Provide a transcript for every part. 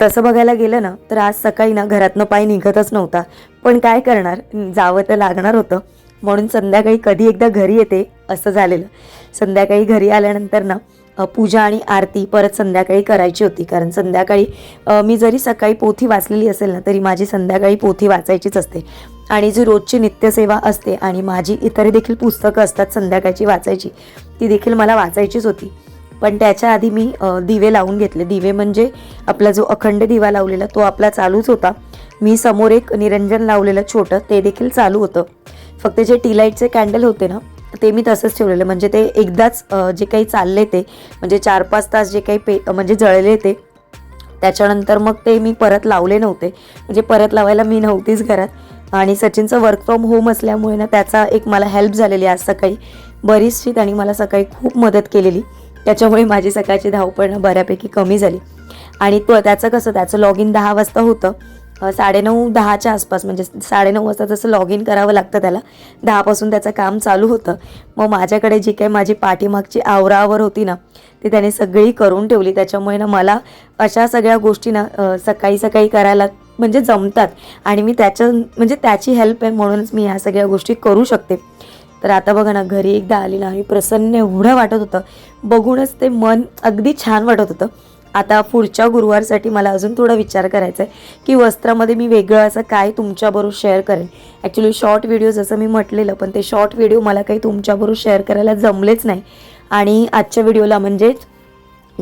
तसं बघायला गेलं ना तर आज सकाळी ना घरातनं पाय निघतच नव्हता. पण काय करणार? जावं तर लागणार होतं. म्हणून संध्याकाळी कधी एकदा घरी येते असं झालेलं. संध्याकाळी घरी आल्यानंतर ना पूजा आणि आरती परत संध्याकाळी करायची होती. कारण संध्याकाळी मी जरी सकाळी पोथी वाचलेली असेल ना तरी माझी संध्याकाळी पोथी वाचायचीच असते. आणि जी रोजची नित्यसेवा असते आणि माझी इतर देखील पुस्तकं असतात संध्याकाळची वाचायची ती देखील मला वाचायचीच होती. पण त्याच्या आधी मी दिवे लावून घेतले. दिवे म्हणजे आपला जो अखंड दिवा लावलेला तो आपला चालूच होता. मी समोर एक निरंजन लावलेलं छोटं ते देखील चालू होतं. फक्त जे टी लाईटचे कॅन्डल होते ना ते मी तसंच ठेवलेलं. म्हणजे ते एकदाच जे काही चालले ते म्हणजे चार पाच तास जे काही पे म्हणजे जळले ते त्याच्यानंतर मग ते मी परत लावले नव्हते. म्हणजे परत लावायला मी नव्हतीच घरात. आणि सचिनचं वर्क फ्रॉम होम असल्यामुळे ना त्याचा एक मला हेल्प झालेली आज सकाळी. बरीचशी त्यांनी मला सकाळी खूप मदत केलेली. त्याच्यामुळे माझी सकाळची धावपळ बऱ्यापैकी कमी झाली. आणि तो त्याचं कसं त्याचं लॉग इन दहा वाजता होतं. साडेनऊ दहाच्या आसपास म्हणजे साडेनऊ वाजता तसं लॉग इन करावं लागतं त्याला दहापासून त्याचं काम चालू होतं. मग माझ्याकडे जी काही माझी पाठीमागची आवरावर होती ना ती त्याने सगळी करून ठेवली. त्याच्यामुळे ना मला अशा सगळ्या गोष्टी ना सकाळी सकाळी करायला म्हणजे जमतात. आणि मी त्याच्या म्हणजे त्याची हेल्प आहे म्हणूनच मी ह्या सगळ्या गोष्टी करू शकते. तर आता बघा ना घरी एकदा आली ना आणि प्रसन्न एवढं वाटत होतं. बघूनच ते मन अगदी छान वाटत होतं. आता पुढच्या गुरुवारसाठी मला अजून थोडा विचार करायचा आहे की वस्त्रामध्ये मी वेगळं असं काय तुमच्याबरोबर शेअर करेन? ॲक्च्युली शॉर्ट व्हिडिओ जसं मी म्हटलेलं पण ते शॉर्ट व्हिडिओ मला काही तुमच्याबरोबर शेअर करायला जमलेच नाही. आणि आजच्या व्हिडिओला म्हणजेच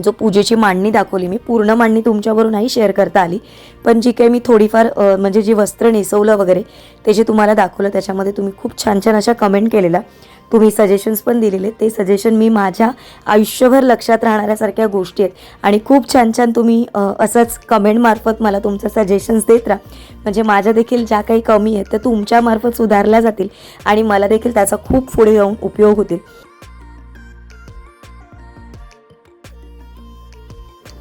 जो पूजेची मांडणी दाखवली मी पूर्ण मांडणी तुमच्याबरोबर नाही शेअर करता आली. पण जी काही मी थोडीफार म्हणजे जी वस्त्र नेसवलं वगैरे ते जे तुम्हाला दाखवलं त्याच्यामध्ये तुम्ही खूप छान छान अशा कमेंट केलेल्या. तुम्ही सजेशन्स पण दिलेले. ते सजेशन मी माझ्या आयुष्यभर लक्षात राहणाऱ्यासारख्या गोष्टी आहेत. आणि खूप छान छान तुम्ही असंच कमेंटमार्फत मला तुमचं सजेशन्स देत राहा. म्हणजे माझ्या देखील ज्या काही कमी आहेत त्या तुमच्यामार्फत सुधारल्या जातील आणि मला देखील त्याचा खूप पुढे जाऊन उपयोग होतील.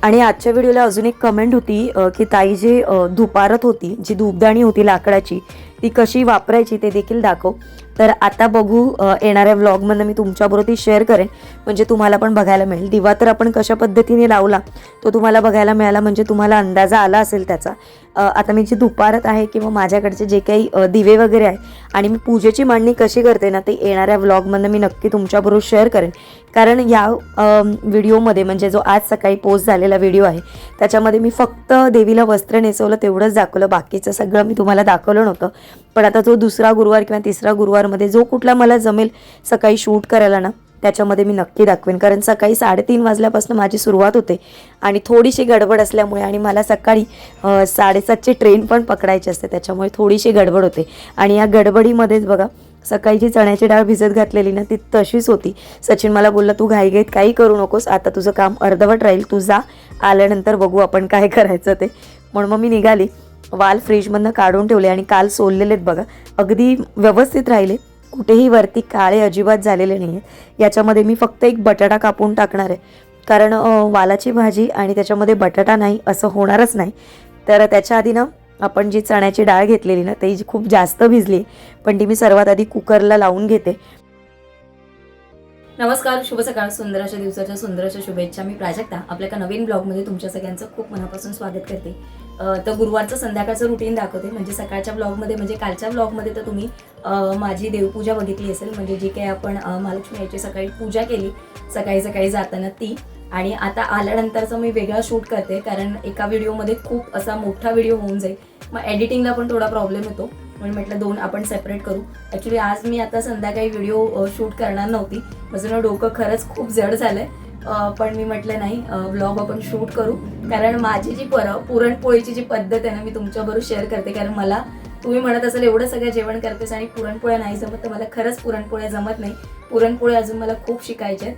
आणि आजच्या व्हिडिओला अजून एक कमेंट होती की ताई जी धुपारत होती जी धूपदाणी होती लाकडाची ती कशी वापरायची ते देखील दाखव. तर आता बघू येणाऱ्या व्लॉगमधनं मी तुमच्याबरोबर ती शेअर करेन. म्हणजे तुम्हाला पण बघायला मिळेल. दिवा तर आपण कशा पद्धतीने लावला तो तुम्हाला बघायला मिळाला. म्हणजे तुम्हाला अंदाजा आला असेल त्याचा. आता मी जी दुपारत आहे किंवा माझ्याकडचे जे काही दिवे वगैरे आहे आणि मी पूजेची मांडणी कशी करते ना ते येणाऱ्या व्लॉगमधनं मी नक्की तुमच्याबरोबर शेअर करेन. कारण या व्हिडिओमध्ये म्हणजे जो आज सकाळी पोस्ट झालेला व्हिडिओ आहे त्याच्यामध्ये मी फक्त देवीला वस्त्र नेसवलं तेवढंच दाखवलं बाकीचं सगळं मी तुम्हाला दाखवलं नव्हतं. पण आता जो दुसरा गुरुवार किंवा तिसरा गुरुवारमध्ये जो कुठला मला जमेल सकाळी शूट करायला ना त्याच्यामध्ये मी नक्की दाखवेन. कारण सकाळी साडेतीन वाजल्यापासून माझी सुरुवात होते. आणि थोडीशी गडबड असल्यामुळे आणि मला सकाळी साडेसातची ट्रेन पण पकडायची असते. त्याच्यामुळे थोडीशी गडबड होते. आणि या गडबडीमध्येच बघा सकाळी जी चण्याची डाळ भिजत घातलेली ना ती तशीच होती. सचिन मला बोलला तू घाईघाईत काही करू नकोस. आता तुझं काम अर्धवट राहील. तू जा. आल्यानंतर बघू आपण काय करायचं ते. म्हणून मग मी निघाली. वाल फ्रीजमधनं काढून ठेवले आणि काल सोललेलेत बघा. अगदी व्यवस्थित राहिले. कुठेही वरती काळे अजिबात झालेले नाही आहे याच्यामध्ये मी फक्त एक बटाटा कापून टाकणार आहे. कारण वालाची भाजी आणि त्याच्यामध्ये बटाटा नाही असं होणारच नाही. तर त्याच्या आधी ना आपण जी चण्याची डाळ घेतलेली ना ती जी खूप जास्त भिजली. पण ती मी सर्वात आधी कुकरला लावून घेते. नमस्कार शुभ सकाळ. सुंदराच्या दिवसाच्या सुंदराच्या शुभेच्छा. मी प्राजक्ता. आपल्या एका नवीन ब्लॉगमध्ये तुमच्या सगळ्यांचं खूप मनापासून स्वागत करते. तर गुरुवारचं संध्याकाळचं रुटीन दाखवते. म्हणजे सकाळच्या ब्लॉगमध्ये म्हणजे कालच्या ब्लॉगमध्ये तर तुम्ही माझी देवपूजा बघितली असेल. म्हणजे जी काही आपण महालक्ष्मी याची सकाळी पूजा केली सकाळी सकाळी जाताना ती. आणि आता आल्यानंतरचं मी वेगळा शूट करते कारण एका व्हिडिओमध्ये खूप असा मोठा व्हिडिओ होऊन जाईल. मग एडिटिंगला पण थोडा प्रॉब्लेम येतो. म्हणून म्हटलं दोन आपण सेपरेट करू. ॲक्च्युली आज मी आता संध्याकाळी व्हिडिओ शूट करणार नव्हती. माझं ना डोकं खरंच खूप जड झालंय. आहे पण मी म्हटलं नाही व्लॉग आपण शूट करू. कारण माझी जी पर पुरणपोळीची जी पद्धत आहे ना मी तुमच्याबरोबर शेअर करते. कारण मला तुम्ही म्हणत असाल एवढं सगळं जेवण करतेस आणि पुरणपोळ्या नाही जमत तर मला खरंच पुरणपोळ्या जमत नाही. पुरणपोळ्या अजून मला खूप शिकायच्या आहेत.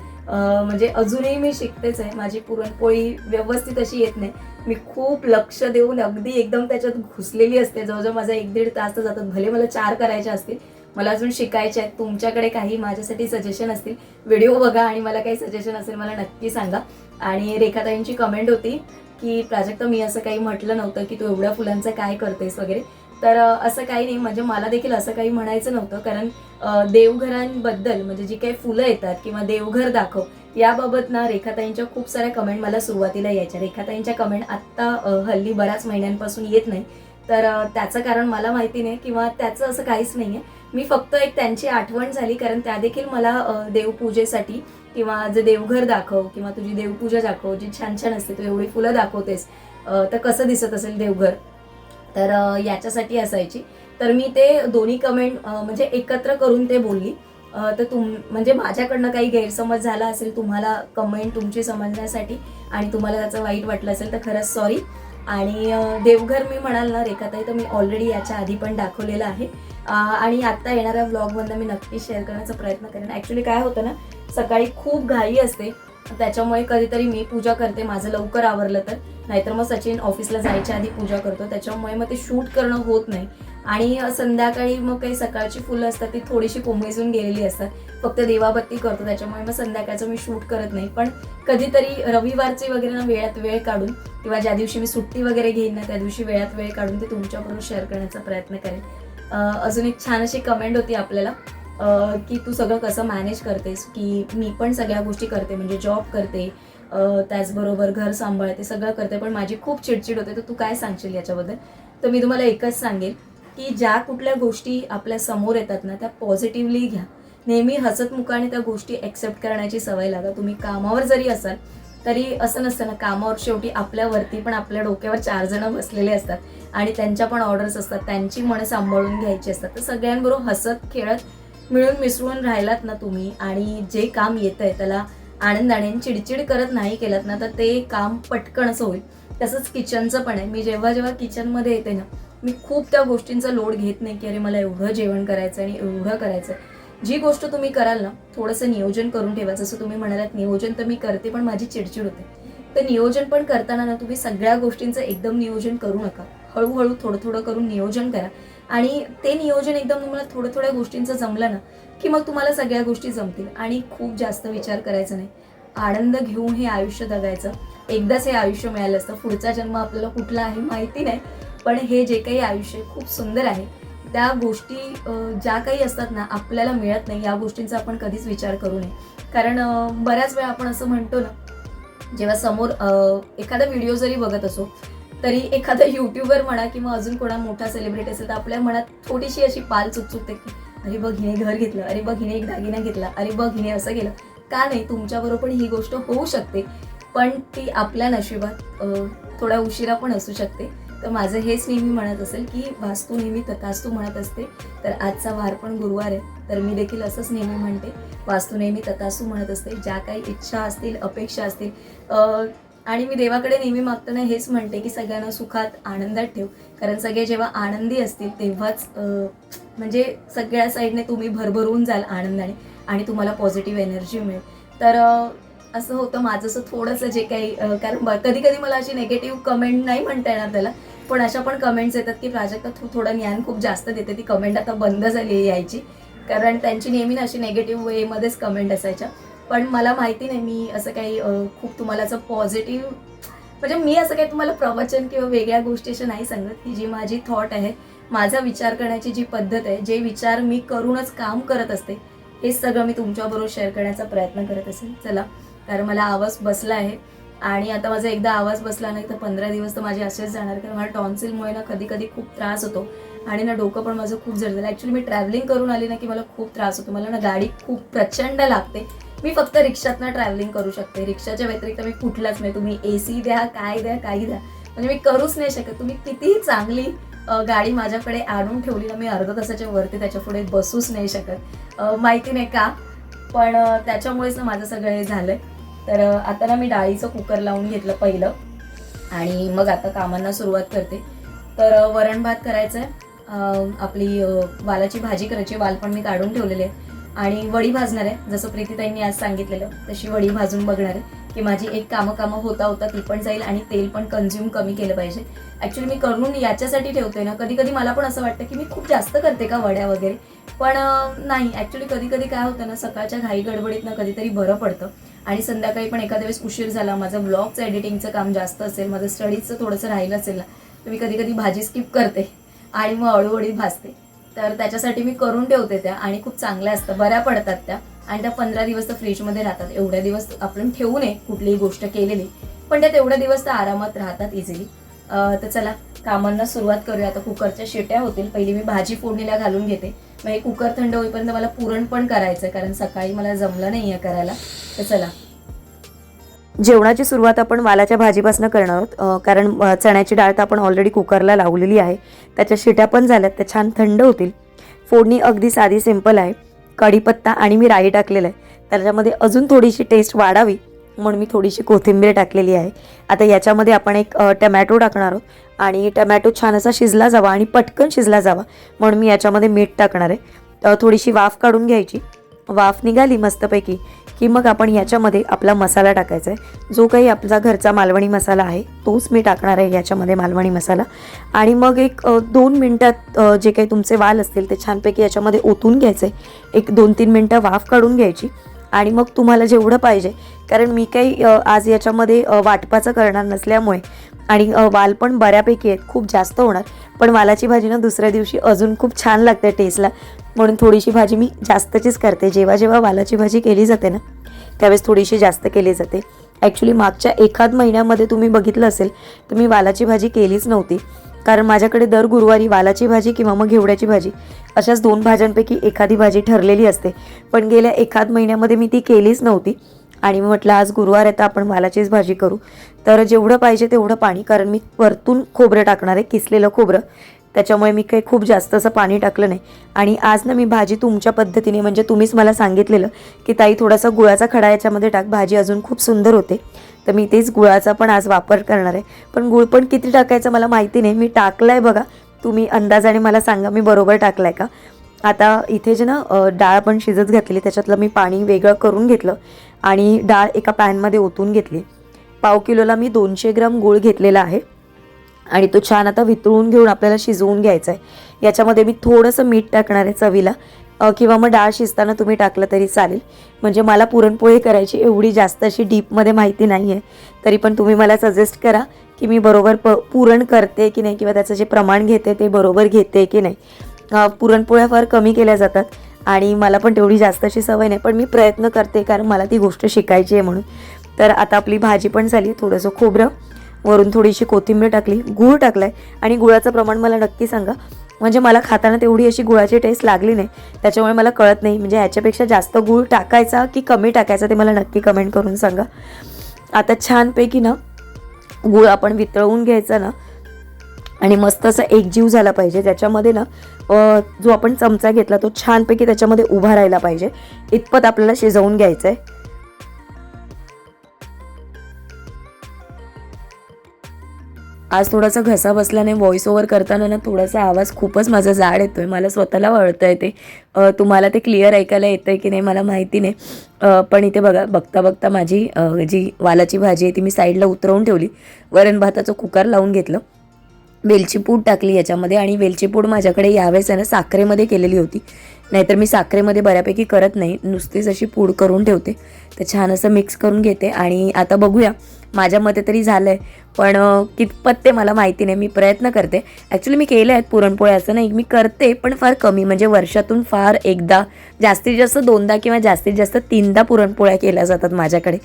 म्हणजे अजूनही मी शिकतेच आहे. माझी पुरणपोळी व्यवस्थित अशी येत नाही. मी खूप लक्ष देऊन अगदी एकदम त्याच्यात घुसलेली असते. जवळजवळ माझा एक दीड तास तर जातात. भले मला चार करायचे असतील मला अजून शिकायचे आहेत. तुमच्याकडे काही माझ्यासाठी सजेशन असतील व्हिडिओ बघा आणि मला काही सजेशन असेल मला नक्की सांगा. आणि रेखाताईंची कमेंट होती की प्राजक्ता मी असं काही म्हटलं नव्हतं की तू एवढ्या फुलांचं काय करतेस वगैरे. तर असं काही नाही. म्हणजे मला देखील असं काही म्हणायचं नव्हतं. कारण देवघरांबद्दल म्हणजे जी काही फुलं येतात किंवा देवघर दाखव याबाबत ना रेखाताईंच्या खूप साऱ्या कमेंट मला सुरुवातीला यायच्या. रेखाताईंच्या कमेंट आत्ता हल्ली बऱ्याच महिन्यांपासून येत नाही. तर त्याचं कारण मला माहिती नाही किंवा त्याचं असं काहीच नाही आहे मी फक्त एक त्यांची आठवण झाली कारण त्या देखील मला देवपूजेसाठी किंवा जे देवघर दाखव किंवा तुझी देवपूजा दाखव जी छान छान असते तू एवढी फुलं दाखवतेस तर कसं दिसत असेल देवघर? तर याच्यासाठी असायची. तर मी ते दोन्ही कमेंट म्हणजे एकत्र करून ते बोलली. तर तुम म्हणजे माझ्याकडनं काही गैरसमज झाला असेल तुम्हाला कमेंट तुमची समजण्यासाठी आणि तुम्हाला त्याचं वाईट वाटलं असेल तर खरंच सॉरी आणि देवघर मी म्हणाल ना रेखाताई तर मी ऑलरेडी याच्या आधी पण दाखवलेलं आहे. आणि आत्ता येणाऱ्या व्लॉगमधनं मी नक्की शेअर करण्याचा प्रयत्न करेन. ॲक्च्युली काय होतं ना सकाळी खूप घाई असते. त्याच्यामुळे कधीतरी मी पूजा करते माझं लवकर आवरलं तर. नाहीतर मग सचिन ऑफिसला जायच्या आधी पूजा करतो. त्याच्यामुळे मग ते शूट करणं होत नाही. आणि संध्याकाळी मग काही सकाळची फुलं असतात ती थोडीशी कोमेजून गेलेली असतात. फक्त देवाबत्ती करतो. त्याच्यामुळे मग संध्याकाळचं मी शूट करत नाही. पण कधीतरी रविवारची वगैरे ना वेळात वेळ काढून किंवा ज्या दिवशी मी सुट्टी वगैरे घेईन ना त्या दिवशी वेळात वेळ काढून ते तुमच्याबरोबर शेअर करण्याचा प्रयत्न करेन. अजून एक छान अशी कमेंट होती आपल्याला की तू सगळं कसं मॅनेज करतेस की मी पण सगळ्या गोष्टी करते म्हणजे जॉब करते त्याचबरोबर घर सांभाळते सगळं करते पण माझी खूप चिडचिड होते तर तू काय सांगशील याच्याबद्दल? तर मी तुम्हाला एकच सांगेन की ज्या कुठल्या गोष्टी आपल्यासमोर येतात ना त्या पॉझिटिव्हली घ्या. नेहमी हसतमुखाने त्या गोष्टी ॲक्सेप्ट करण्याची सवय लागा. तुम्ही कामावर जरी असाल तरी असं नसतं ना कामावर शेवटी आपल्यावरती पण आपल्या डोक्यावर चार जण बसलेले असतात. आणि त्यांच्या पण ऑर्डर्स असतात. त्यांची मनं सांभाळून घ्यायची असतात. तर सगळ्यांबरोबर हसत खेळत मिळून मिसळून राहिलात ना तुम्ही आणि जे काम येतं आहे त्याला आनंदाने चिडचिड करत नाही केलात ना तर ते काम पटकन असं होईल. तसंच किचनचं पण आहे. मी जेव्हा जेव्हा किचनमध्ये येते ना मी खूप त्या गोष्टींचा लोड घेत नाही की अरे मला एवढं जेवण करायचं आणि एवढं करायचं जी गोष्ट तुम्ही कराल ना थोडंसं नियोजन करून ठेवा जसं तुम्ही म्हणालात नियोजन तर मी करते पण माझी चिडचिड होते. तर नियोजन पण करताना ना तुम्ही सगळ्या गोष्टींचं एकदम नियोजन करू नका. हळूहळू थोडं थोडं करून नियोजन करा. आणि ते नियोजन एकदम तुम्हाला थोड्या थोड्या गोष्टींचं जमलं ना की मग तुम्हाला सगळ्या गोष्टी जमतील. आणि खूप जास्त विचार करायचा नाही. आनंद घेऊन हे आयुष्य जगायचं. एकदाच हे आयुष्य मिळालं असतं. पुढचा जन्म आपल्याला कुठला आहे माहिती नाही. पण हे जे काही आयुष्य खूप सुंदर आहे. त्या गोष्टी ज्या काही असतात ना आपल्याला मिळत नाही या गोष्टींचा आपण कधीच विचार करू नये. कारण बऱ्याच वेळा आपण असं म्हणतो ना जेव्हा समोर एखादा व्हिडिओ जरी बघत असो तरी एखादा युट्यूबर म्हणा किंवा अजून कोणा मोठा सेलिब्रिटी असेल तर आपल्या मनात थोडीशी अशी पाल चुकचुकते की अरे बघ हिने घर घेतलं. अरे बघ हिने एक दागिना घेतला. अरे बघ हिने असं केलं. का नाही तुमच्याबरोबर पण ही गोष्ट होऊ शकते. पण ती आपल्या नशिबात थोडा थोड्या उशिरा पण असू शकते. तर माझं हेच नेहमी म्हणत असेल की वास्तू नेहमी तथास्तू म्हणत असते. तर आजचा वार पण गुरुवार आहे. तर मी देखील असंच नेहमी म्हणते. वास्तू नेहमी तथास्तू म्हणत असते. ज्या काही इच्छा असतील अपेक्षा असतील आणि मी देवाकडे नेहमी मागताना हेच म्हणते की सगळ्यांना सुखात आनंदात ठेव. कारण सगळे जेव्हा आनंदी असतील तेव्हाच म्हणजे सगळ्या साईडने तुम्ही भरभरून जाल आनंदाने आणि तुम्हाला पॉझिटिव्ह एनर्जी मिळेल. तर असं होतं माझं असं थोडंसं जे काही कारण कधी कधी मला अशी नेगेटिव्ह कमेंट नाही म्हणता येणार त्याला. पण अशा पण कमेंट्स येतात की प्राजक्ता तू थोडं ज्ञान खूप जास्त देते. ती कमेंट आता बंद झाली आहे यायची. कारण त्यांची नेहमी ना अशी नेगेटिव्ह वेमध्येच कमेंट असायच्या. पण मला माहिती नाही मी असं काही खूप तुम्हाला असं पॉझिटिव्ह म्हणजे मी असं काही तुम्हाला प्रवचन किंवा वेगळ्या गोष्टी अशा नाही सांगत ही जी माझी थॉट आहे माझा विचार करण्याची जी पद्धत आहे जे विचार मी करूनच काम करत असते हेच सगळं मी तुमच्याबरोबर शेअर करण्याचा प्रयत्न करत असेल चला कारण मला आवाज बसला आहे आणि आता माझा एकदा आवाज बसला नाही तर पंधरा दिवस तर माझे असेच जाणार कारण मला टॉन्सिलमुळे ना कधी कधी खूप त्रास होतो आणि ना डोकं पण माझं खूप जड झालं ॲक्च्युली मी ट्रॅव्हलिंग करून आली ना की मला खूप त्रास होतो. मला ना गाडी खूप प्रचंड लागते. मी फक्त रिक्षातनं ट्रॅव्हलिंग करू शकते. रिक्षाच्या व्यतिरिक्त मी कुठलाच नाही. तुम्ही ए सी द्या काय द्या काही द्या. म्हणजे मी करूच नाही शकत. तुम्ही कितीही चांगली गाडी माझ्याकडे आणून ठेवली ना मी अर्धा तासाच्या वरती त्याच्या पुढे बसूच नाही शकत. माहिती नाही का? पण त्याच्यामुळेच ना माझं सगळं हे झालंय. तर आता ना मी डाळीचं कुकर लावून घेतलं पहिलं. आणि मग आता कामांना सुरुवात करते. तर वरण भात करायचं आहे आपली वालाची भाजी करायची. वाल पण मी काढून ठेवलेले आहे आणि वडी भाजणार आहे. जसं प्रीतीताईंनी आज सांगितलेलं तशी वडी भाजून बघणार आहे की माझी एक कामं कामं होता होता ती पण जाईल आणि तेल पण कन्झ्युम कमी केलं पाहिजे. ॲक्च्युली मी करून याच्यासाठी ठेवते ना कधी कधी मला पण असं वाटतं की मी खूप जास्त करते का वड्या वगैरे. पण नाही ॲक्च्युली कधी कधी काय होतं ना सकाळच्या घाई गडबडीतनं कधीतरी बरं पडतं. आणि संध्याकाळी पण एखाद्या वेळेस उशीर झाला माझं ब्लॉगचं एडिटिंगचं काम जास्त असेल माझं स्टडीजचं थोडंसं राहिलं असेल ना तर मी कधी कधी भाजी स्किप करते आणि मग हळूहळू भाजते. तर त्याच्यासाठी मी करून ठेवते त्या आणि खूप चांगल्या असतात. बऱ्या पडतात त्या. आणि त्या पंधरा दिवस तर फ्रीजमध्ये राहतात. एवढ्या दिवस आपण ठेवू नये कुठलीही गोष्ट केलेली. पण त्या तेवढ्या दिवस तर आरामात राहतात इझिली तर चला कामांना सुरुवात करूया. आता कुकरच्या शिट्या होतील. पहिली मी भाजी फोडणीला घालून घेते. मग हे कुकर थंड होईपर्यंत मला पुरण पण करायचं आहे कारण सकाळी मला जमलं नाही आहे करायला. तर चला जेवणाची सुरुवात आपण वालाच्या भाजीपासून करणार आहोत. कारण चण्याची डाळ तर आपण ऑलरेडी कुकरला लावलेली आहे. त्याच्या शिट्या पण झाल्यात त्या छान थंड होतील. फोडणी अगदी साधी सिंपल आहे. कढीपत्ता आणि मी राई टाकलेलं आहे. त्याच्यामध्ये अजून थोडीशी टेस्ट वाढावी म्हणून मी थोडीशी कोथिंबीर टाकलेली आहे. आता याच्यामध्ये आपण एक टमॅटो टाकणार आहोत. आणि टमॅटो छान असा शिजला जावा आणि पटकन शिजला जावा म्हणून मी याच्यामध्ये मीठ टाकणार आहे. थोडीशी वाफ काढून घ्यायची. वाफ निघाली मस्तपैकी. की मग आपण याच्यामध्ये आपला मसाला टाकायचा आहे. जो काही आपला घरचा मालवणी मसाला आहे तोच मी टाकणार आहे याच्यामध्ये मालवणी मसाला. आणि मग एक दोन मिनटात जे काही तुमचे वाल असतील ते छानपैकी याच्यामध्ये ओतून घ्यायचे. एक दोन तीन मिनटं वाफ काढून घ्यायची. आणि मग तुम्हाला जेवढं पाहिजे. कारण मी काही आज याच्यामध्ये वाटपाचं करणार नसल्यामुळे आणि वाल पण बऱ्यापैकी आहेत खूप जास्त होणार. पण वालाची भाजी ना दुसऱ्या दिवशी अजून खूप छान लागते टेस्टला म्हणून थोडीशी भाजी मी जास्तचीच करते. जेव्हा जेव्हा वालाची भाजी केली जाते ना त्यावेळेस थोडीशी जास्त केली जाते. ॲक्च्युली मागच्या एखाद महिन्यामध्ये तुम्ही बघितलं असेल तर मी वालाची भाजी केलीच नव्हती. कारण माझ्याकडे दर गुरुवारी वालाची भाजी किंवा मग घेवड्याची भाजी अशाच दोन भाज्यांपैकी एखादी भाजी ठरलेली असते. पण गेल्या एखाद महिन्यामध्ये मी ती केलीच नव्हती. आणि मी म्हटलं आज गुरुवार आहे तर आपण वालाचीच भाजी करू. तर जेवढं पाहिजे तेवढं पाणी कारण मी परतून खोबरं टाकणार आहे किसलेलं खोबरं. त्याच्यामुळे मी काही खूप जास्त असं पाणी टाकलं नाही. आणि आज ना मी भाजी तुमच्या पद्धतीने म्हणजे तुम्हीच मला सांगितलेलं की ताई थोडासा गुळाचा खडा याच्यामध्ये टाक भाजी अजून खूप सुंदर होते. तर मी तेच गुळाचा पण आज वापर करणार आहे. पण गुळ पण किती टाकायचं मला माहिती नाही. मी टाकलं आहे बघा. तुम्ही अंदाजाने मला सांगा मी बरोबर टाकला आहे का? आता इथे जे ना डाळ पण शिजत घातली त्याच्यातलं मी पाणी वेगळं करून घेतलं आणि डाळ एका पॅनमध्ये ओतून घेतली. पाव किलोला मी दोनशे ग्राम गूळ घेतलेला आहे. आणि तो छान आता वितळून घेऊन आपल्याला शिजवून घ्यायचा आहे याच्यामध्ये मी थोडंसं मीठ टाकणार आहे चवीला. किंवा मग डाळ शिजताना तुम्ही टाकलं तरी चालेल. म्हणजे मला पुरणपोळी करायची एवढी जास्त अशी डीपमध्ये माहिती नाही आहे तरी पण तुम्ही मला सजेस्ट करा की मी बरोबर प पुरण करते की नाही किंवा त्याचं जे प्रमाण घेते ते बरोबर घेते की नाही. पुरणपोळ्या फार कमी केल्या जातात आणि मला पण तेवढी जास्त अशी सवय नाही. पण मी प्रयत्न करते कारण मला ती गोष्ट शिकायची आहे म्हणून. तर आता आपली भाजी पण झाली थोडंसं खोबरं. वरून थोडीशी कोथिंबीर टाकली गूळ टाकलाय आणि गुळाचं प्रमाण मला नक्की सांगा. म्हणजे मला खाताना तेवढी अशी गुळाची टेस्ट लागली नाही. त्याच्यामुळे मला कळत नाही. म्हणजे ह्याच्यापेक्षा जास्त गूळ टाकायचा की कमी टाकायचा ते मला नक्की कमेंट करून सांगा. आता छानपैकी ना गूळ आपण वितळवून घ्यायचा ना आणि मस्त असा एकजीव झाला पाहिजे. त्याच्यामध्ये ना जो आपण चमचा घेतला तो छानपैकी त्याच्यामध्ये उभा राहिला पाहिजे. इतपत आपल्याला शिजवून घ्यायचं आहे आज थोडासा घसा बसल्याने व्हॉइस ओव्हर करताना ना थोडासा आवाज खूपच माझा जाड येतो आहे मला स्वतःला वळतं आहे ते तुम्हाला ते क्लिअर ऐकायला येतं आहे की नाही मला माहिती नाही. पण इथे बघा बघता बघता माझी जी वालाची भाजी आहे ती मी साईडला उतरवून ठेवली. वरण भाताचं कुकर लावून घेतलं. वेलची पूड टाकली याच्यामध्ये आणि वेलची पूड माझ्याकडे यावेळेस आहे ना साखरेमध्ये केलेली होती. नाहीतर मी साखरेमध्ये बऱ्यापैकी करत नाही. नुसतीच अशी पूड करून ठेवते. तर छान असं मिक्स करून घेते आणि आता बघूया. माझ्या मते तरी झालं आहे पण कितपत ते मला माहिती नाही. मी प्रयत्न करते. ॲक्च्युली मी केले आहेत पुरणपोळ्या असं नाही मी करते पण फार कमी. म्हणजे वर्षातून फार एकदा जास्तीत जास्त दोनदा किंवा जास्तीत जास्त तीनदा पुरणपोळ्या केल्या जातात माझ्याकडे.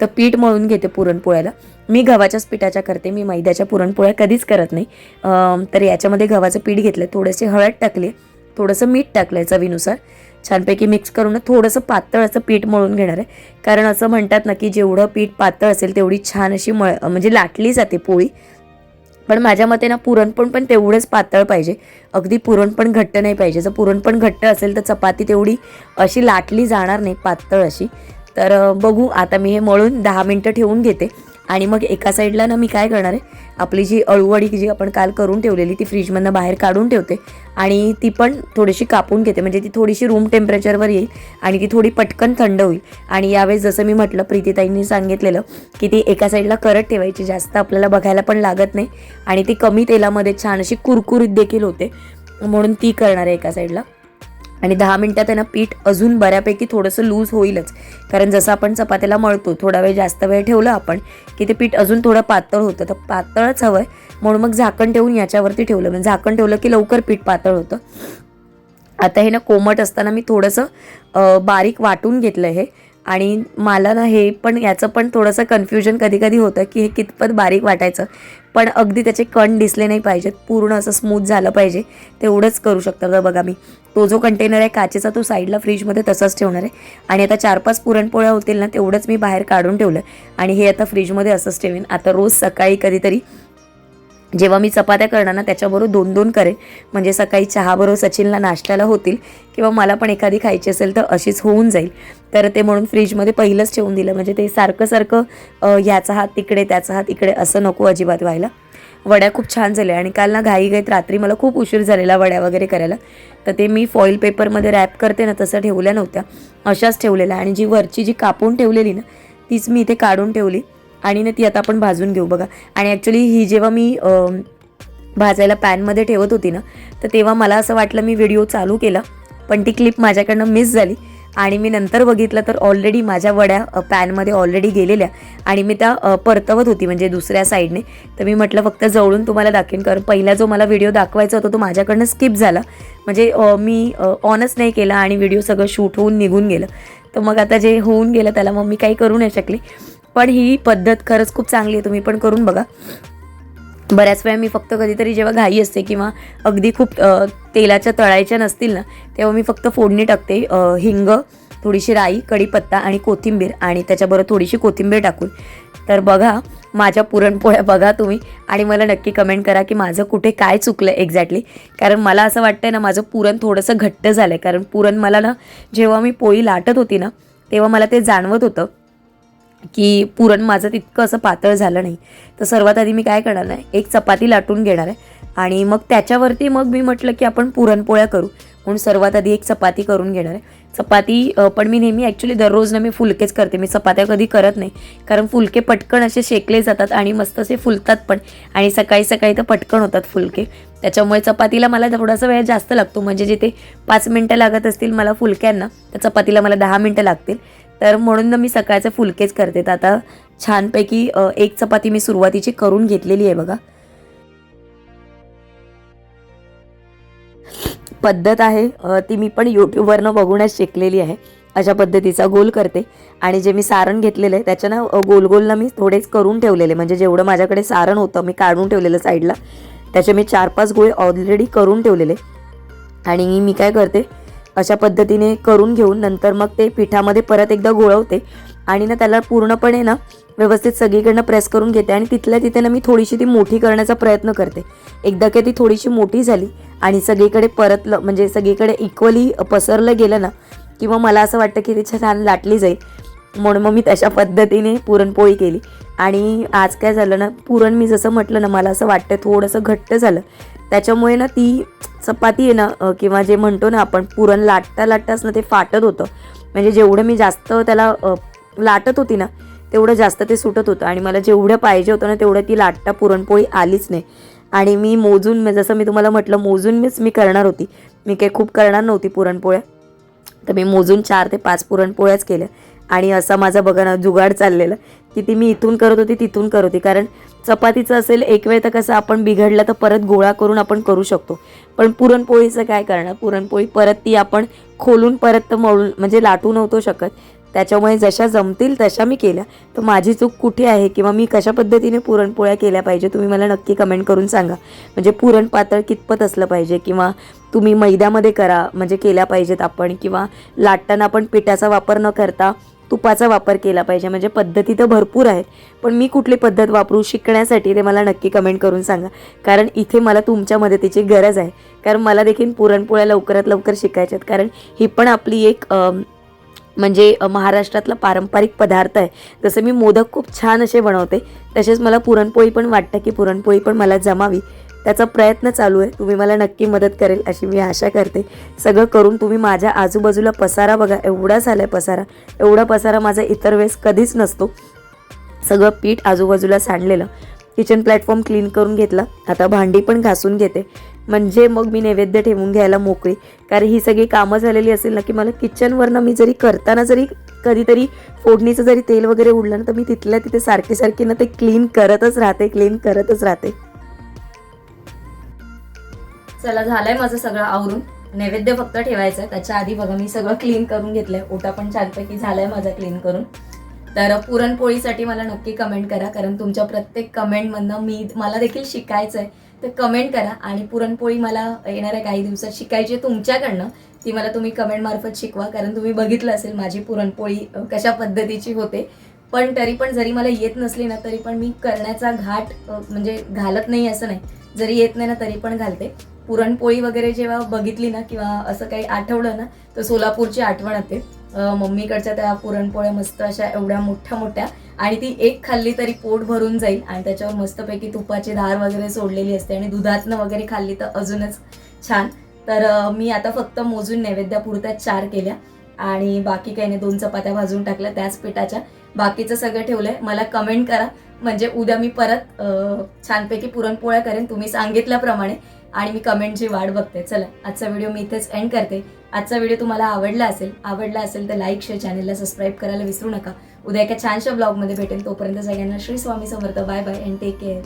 तर पीठ मळून घेते पुरणपोळ्याला. मी गव्हाच्याच पिठाच्या करते. मी मैद्याच्या पुरणपोळ्या कधीच करत नाही. तर याच्यामध्ये गव्हाचं पीठ घेतलं थोडेसे हळद टाकले. थोडंसं मीठ टाकलं आहे चवीनुसार. छानपैकी मिक्स करून थोडंसं पातळ असं पीठ मळून घेणार आहे. कारण असं म्हणतात ना की जेवढं पीठ पातळ असेल तेवढी छान अशी मळ म्हणजे लाटली जाते पोळी. पण माझ्या मते ना पुरण पण पण तेवढंच पातळ पाहिजे. अगदी पुरण पण घट्ट नाही पाहिजे. जर पुरणपण घट्ट असेल तर चपाती तेवढी अशी लाटली जाणार नाही पातळ अशी. तर बघू. आता मी हे मळून दहा मिनटं ठेवून घेते. आणि मग एका साईडला ना मी काय करणार आहे आपली जी अळूवडी जी आपण काल करून ठेवलेली ती फ्रीजमधनं बाहेर काढून ठेवते आणि ती पण थोडीशी कापून घेते. म्हणजे ती थोडीशी रूम टेम्परेचरवर येईल आणि ती थोडी पटकन थंड होईल. आणि यावेळेस जसं मी म्हटलं प्रीतीताईंनी सांगितलेलं की ती एका साईडला करत ठेवायची जास्त आपल्याला बघायला पण लागत नाही. आणि ती कमी तेलामध्ये छान अशी कुरकुरीत देखील होते. म्हणून ती करणार आहे एका साईडला. आणि दहा मिनटात आहे ना पीठ अजून बऱ्यापैकी थोडंसं लूज होईलच. कारण जसं आपण चपात्याला मळतो थोडा वेळ जास्त वेळ ठेवलं आपण की ते पीठ अजून थोडं पातळ होतं. तर पातळच हवं आहे म्हणून मग झाकण ठेवून याच्यावरती ठेवलं. म्हणजे झाकण ठेवलं की लवकर पीठ पातळ होतं. आता हे ना कोमट असताना मी थोडंसं बारीक वाटून घेतलं हे. आणि मला ना हे पण याचं पण थोडंसं कन्फ्युजन कधी कधी होतं की हे कितपत बारीक वाटायचं. पण अगदी त्याचे कण दिसले नाही पाहिजेत. पूर्ण असं स्मूथ झालं पाहिजे. तेवढंच करू शकतं तर बघा मी. तो जो कंटेनर आहे काचेचा तो साईडला फ्रीजमध्ये तसंच ठेवणार आहे. आणि आता चार पाच पुरणपोळ्या होतील ना तेवढंच मी बाहेर काढून ठेवलं. आणि हे आता फ्रीजमध्ये असंच ठेवेन. आता रोज सकाळी कधीतरी जेव्हा मी चपात्या करणार ना त्याच्याबरोबर दोन दोन करेन म्हणजे सकाळी चहाबरोबर सचिनला नाश्त्याला होतील किंवा मला पण एखादी खायची असेल तर अशीच होऊन जाईल. तर ते म्हणून फ्रीजमध्ये पहिलंच ठेवून दिलं. म्हणजे ते सारखं सारखं ह्याचा हात तिकडे त्याचा हात इकडे असं नको अजिबात व्हायला. वड्या खूप छान झाल्या आणि काल ना घाई गाईत रात्री मला खूप उशीर झालेला वड्या वगैरे करायला. तर ते मी फॉईल पेपरमध्ये रॅप करते ना तसं ठेवल्या नव्हत्या. अशाच ठेवलेल्या आणि जी वरची जी कापून ठेवलेली ना तीच मी इथे काढून ठेवली. आणि ना ती आता आपण भाजून घेऊ बघा. आणि ॲक्च्युली ही जेव्हा मी भाजायला पॅनमध्ये ठेवत होती ना तर तेव्हा मला असं वाटलं मी व्हिडिओ चालू केला पण ती क्लिप माझ्याकडनं मिस झाली. आणि मी नंतर बघितलं तर ऑलरेडी माझ्या वड्या पॅनमध्ये ऑलरेडी गेलेल्या. आणि मी त्या परतवत होती म्हणजे दुसऱ्या साईडने तर मी म्हटलं फक्त जवळून तुम्हाला दाखवेन कारण पहिला जो मला व्हिडिओ दाखवायचा होता तो माझ्याकडनं स्किप झाला. म्हणजे मी ऑनच नाही केला आणि व्हिडिओ सगळं शूट होऊन निघून गेलं. तर मग आता जे होऊन गेलं त्याला मग मी काही करू नाही शकले. पण ही पद्धत खरंच खूप चांगली आहे तुम्ही पण करून बघा. बऱ्याच वेळा मी फक्त कधीतरी जेव्हा घाई असते किंवा अगदी खूप तेलाच्या तळायच्या नसतील ना तेव्हा मी फक्त फोडणी टाकते हिंग थोडीशी राई कढीपत्ता आणि कोथिंबीर आणि त्याच्याबरोबर थोडीशी कोथिंबीर टाकून. तर बघा माझ्या पुरणपोळ्या बघा तुम्ही आणि मला नक्की कमेंट करा की माझं कुठे काय चुकलं एक्झॅक्टली कारण मला असं वाटतंय ना माझं पुरण थोडंसं घट्ट झालं आहे कारण पुरण मला ना जेव्हा मी पोळी लाटत होती ना तेव्हा मला ते जाणवत होतं. की पुरण माझं तितकं असं पातळ झालं नाही. तर सर्वात आधी मी काय करणार आहे एक चपाती लाटून घेणार आहे. आणि मग त्याच्यावरती मग मी म्हटलं की आपण पुरणपोळ्या करू. म्हणून सर्वात आधी एक चपाती करून घेणार आहे. चपाती पण मी नेहमी ॲक्च्युली दररोज ना मी फुलकेच करते. मी चपात्या कधी करत नाही. कारण फुलके पटकन असे शेकले जातात आणि मस्त असे फुलतात पण. आणि सकाळी सकाळी तर पटकन होतात फुलके. त्याच्यामुळे चपातीला मला थोडासा वेळ जास्त लागतो. म्हणजे जिथे पाच मिनटं लागत असतील मला फुलक्यांना तर चपातीला मला दहा मिनटं लागतील. तर म्हणून ना मी सकाळचे फुलकेच करते. तर आता छानपैकी एक चपाती मी सुरुवातीची करून घेतलेली आहे बघा. पद्धत आहे ती मी पण यूट्यूबवरनं बघूनच शिकलेली आहे. अशा पद्धतीचा गोल करते. आणि जे मी सारण घेतलेलं आहे त्याच्यानं गोल गोलला मी थोडेच करून ठेवलेले. म्हणजे जेवढं माझ्याकडे सारण होतं मी काढून ठेवलेलं साईडला त्याचे मी चार पाच गोळे ऑलरेडी करून ठेवलेले. आणि मी काय करते अशा पद्धतीने करून घेऊन नंतर मग ते पिठामध्ये परत एकदा गोळवते आणि ना त्याला पूर्णपणे ना व्यवस्थित सगळीकडनं प्रेस करून घेते आणि तिथल्या तिथे ना मी थोडीशी ती मोठी करण्याचा प्रयत्न करते. एकदा की ती थोडीशी मोठी झाली आणि सगळीकडे परतलं म्हणजे सगळीकडे इक्वली पसरलं गेलं ना किंवा मला असं वाटतं की ती छान लाटली जाईल. म्हणून मग मी तशा पद्धतीने पुरणपोळी केली. आणि आज काय झालं ना पुरण मी जसं म्हटलं ना मला असं वाटतं थोडंसं घट्ट झालं. त्याच्यामुळे ना ती चपाती आहे ना किंवा जे म्हणतो ना आपण पुरण लाटता लाटताच ना ते फाटत होतं. म्हणजे जेवढं मी जास्त त्याला लाटत होती ना तेवढं जास्त ते सुटत होतं. आणि मला जेवढं पाहिजे होतं ना तेवढं ती लाटता पुरणपोळी आलीच नाही. आणि मी मोजून जसं मी तुम्हाला म्हटलं मोजून मीच मी करणार होती. मी काही खूप करणार नव्हती पुरणपोळ्या. तर मी मोजून चार ते पाच पुरणपोळ्याच केल्या. आणि असा माझा बघा ना जुगाड चाललेला. की ती मी इथून करत होती तिथून करत होती. कारण चपातीचं असेल एक वेळ तर कसं आपण बिघडलं तर परत गोळा करून आपण करू शकतो. पण पुरणपोळीचं काय करणार? पुरणपोळी परत ती आपण खोलून परत मळून म्हणजे लाटू नव्हतो शकत. त्याच्यामुळे जशा जमतील तशा मी केल्या. तर माझी चूक कुठे आहे किंवा मी कशा पद्धतीने पुरणपोळ्या केल्या पाहिजे तुम्ही मला नक्की कमेंट करून सांगा. म्हणजे पुरण पातळ कितपत असलं पाहिजे किंवा तुम्ही मैद्यामध्ये करा म्हणजे केल्या पाहिजेत आपण किंवा लाटताना आपण पिठाचा वापर न करता तुपाचा वापर केला पाहिजे. म्हणजे पद्धती तर भरपूर आहेत पण मी कुठली पद्धत वापरू शिकण्यासाठी ते मला नक्की कमेंट करून सांगा. कारण इथे मला तुमच्या मदतीची गरज आहे. कारण मला देखील पुरणपोळ्या लवकरात लवकर शिकायच्या आहेत. कारण ही पण आपली एक म्हणजे महाराष्ट्रातला पारंपरिक पदार्थ आहे. जसं मी मोदक खूप छान असे बनवते तसेच मला पुरणपोळी पण वाटतं की पुरणपोळी पण मला जमावी. त्याचा प्रयत्न चालू आहे. तुम्ही मला नक्की मदत करेल अशी मी आशा करते. सगळं करून तुम्ही माझ्या आजूबाजूला पसारा बघा. एवढा झाला आहे पसारा. एवढा पसारा माझा इतर वेळेस कधीच नसतो. सगळं पीठ आजूबाजूला सांडलेलं. किचन प्लॅटफॉर्म क्लीन करून घेतला. आता भांडी पण घासून घेते. म्हणजे मग मी नैवेद्य ठेवून घ्यायला मोकळी. कारण ही सगळी कामं झालेली असेल ना की मला किचनवरनं मी जरी करताना जरी कधीतरी फोडणीचं जरी तेल वगैरे उडलं ना तर मी तिथल्या तिथे सारखे सारखे ना ते क्लीन करतच राहते क्लीन करतच राहते. चला झालंय माझं सगळं आवरून. नैवेद्य फक्त ठेवायचं आहे त्याच्या आधी बघा मी सगळं क्लीन करून घेतलंय. ओटा पण छानपैकी झालाय माझा क्लीन करून. तर पुरणपोळीसाठी मला नक्की कमेंट करा कारण तुमच्या प्रत्येक कमेंटमधनं मी मला देखील शिकायचं आहे तर कमेंट करा आणि पुरणपोळी मला येणाऱ्या काही दिवसात शिकायची तुमच्याकडनं ती मला तुम्ही कमेंटमार्फत शिकवा कारण तुम्ही बघितलं असेल माझी पुरणपोळी कशा पद्धतीची होते. पण तरी पण जरी मला येत नसली ना तरी पण मी करण्याचा घाट म्हणजे घालत नाही असं नाही. जरी येत नाही ना तरी पण घालते. पुरणपोळी वगैरे जेव्हा बघितली ना किंवा असं काही आठवलं ना तर सोलापूरची आठवण येते. मम्मीकडच्या त्या पुरणपोळ्या मस्त अशा एवढ्या मोठ्या मोठ्या आणि ती एक खाल्ली तरी पोट भरून जाईल आणि त्याच्यावर मस्तपैकी तुपाची धार वगैरे सोडलेली असते आणि दुधातनं वगैरे खाल्ली तर अजूनच छान. तर मी आता फक्त मोजून नैवेद्यापुरत्या चार केल्या आणि बाकी काही नाही दोन चपात्या भाजून टाकल्या त्याच पिठाच्या. बाकीचं सगळं ठेवलंय. मला कमेंट करा. म्हणजे उद्या मी परत छानपैकी पुरणपोळ्या करेन तुम्ही सांगितल्याप्रमाणे. आणि मी कमेंटची वाट बघते. चला आजचा व्हिडिओ मी इथेच एंड करते. आजचा व्हिडिओ तुम्हाला आवडला असेल आवडला असेल तर लाईक शेअर चॅनलला सबस्क्राईब करायला विसरू नका. उद्या एका छानशा ब्लॉगमध्ये भेटेल. तोपर्यंत सगळ्यांना Shri Swami Samarth. Bye bye and take care